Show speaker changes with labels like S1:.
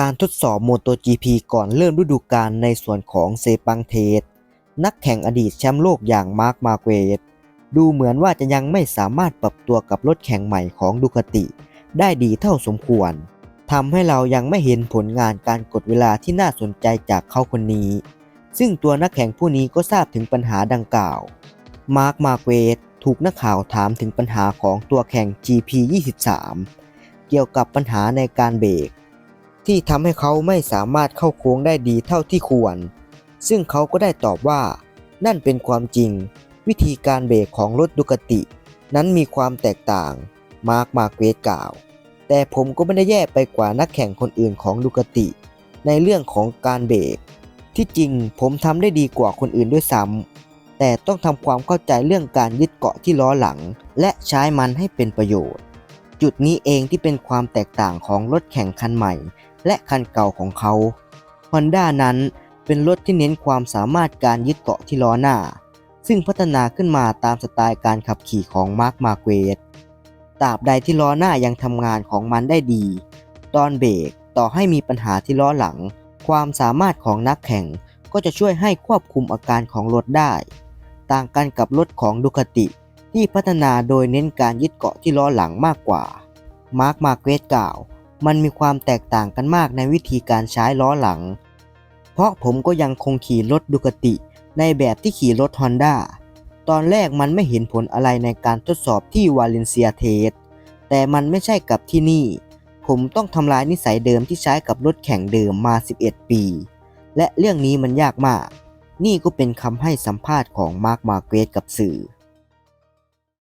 S1: การทดสอบ MotoGP ก่อนเริ่มฤดูกาลในส่วนของเซปังเทสนักแข่งอดีตแชมป์โลกอย่างมาร์คมาเกวสดูเหมือนว่าจะยังไม่สามารถปรับตัวกับรถแข่งใหม่ของดูคาติ ได้ดีเท่าสมควรทำให้เรายังไม่เห็นผลงานการกดเวลาที่น่าสนใจจากเขาคนนี้ ซึ่งตัวนักแข่งผู้นี้ก็ทราบถึงปัญหาดังกล่าว มาร์คมาเกวสถูกนักข่าวถามถึงปัญหาของตัวแข่ง GP23 เกี่ยวกับปัญหาในการเบรก ที่ทำให้เขาไม่สามารถเข้าโค้งได้ดีเท่าที่ควร ซึ่งเขาก็ได้ตอบว่า นั่นเป็นความจริง วิธีการเบรกของรถดูคาติ นั้นมีความแตกต่าง มาร์คมาเกวสกล่าว แต่ผมก็ไม่ได้แย่ไปกว่านักแข่งคนอื่นของดูคาติ ในเรื่องของการเบรก ที่จริงผมทำได้ดีกว่าคนอื่นด้วยซ้ำแต่ต้องทำความเข้าใจเรื่องการยึดเกาะที่ล้อหลัง และใช้มันให้เป็นประโยชน์ จุดนี้เองที่เป็นความแตกต่างของรถแข่งคันใหม่ และคันเก่าของเขา Honda นั้นเป็นรถที่เน้นความสามารถการยึดเกาะที่ล้อหน้า ซึ่งพัฒนาขึ้นมาตามสไตล์การขับขี่ของมาร์คมาเกวสตราบใดที่ล้อหน้ายังทำงานของมันได้ดี ตอนเบรกต่อให้มีปัญหาที่ล้อหลัง ความสามารถของนักแข่งก็จะช่วยให้ควบคุมอาการของรถได้ ต่างกันกับรถของดูคาติ ที่พัฒนาโดยเน้นการยึดเกาะที่ล้อหลังมากกว่า มาร์คมาเกวสกล่าว มันมีความแตกต่างกันมากในวิธีการใช้ล้อหลัง เพราะผมก็ยังคงขี่รถดูคาติ ในแบบที่ขี่รถ Honda ตอนแรกมันไม่เห็นผลอะไรในการทดสอบที่วาเลนเซียเทส แต่มันไม่ใช่กับที่นี่ ผมต้องทำลายนิสัยเดิมที่ใช้กับรถแข่งเดิมมา 11 ปี และเรื่องนี้มันยากมาก นี่ก็เป็นคำให้สัมภาษณ์ของมาร์คมาเกวสกับสื่อ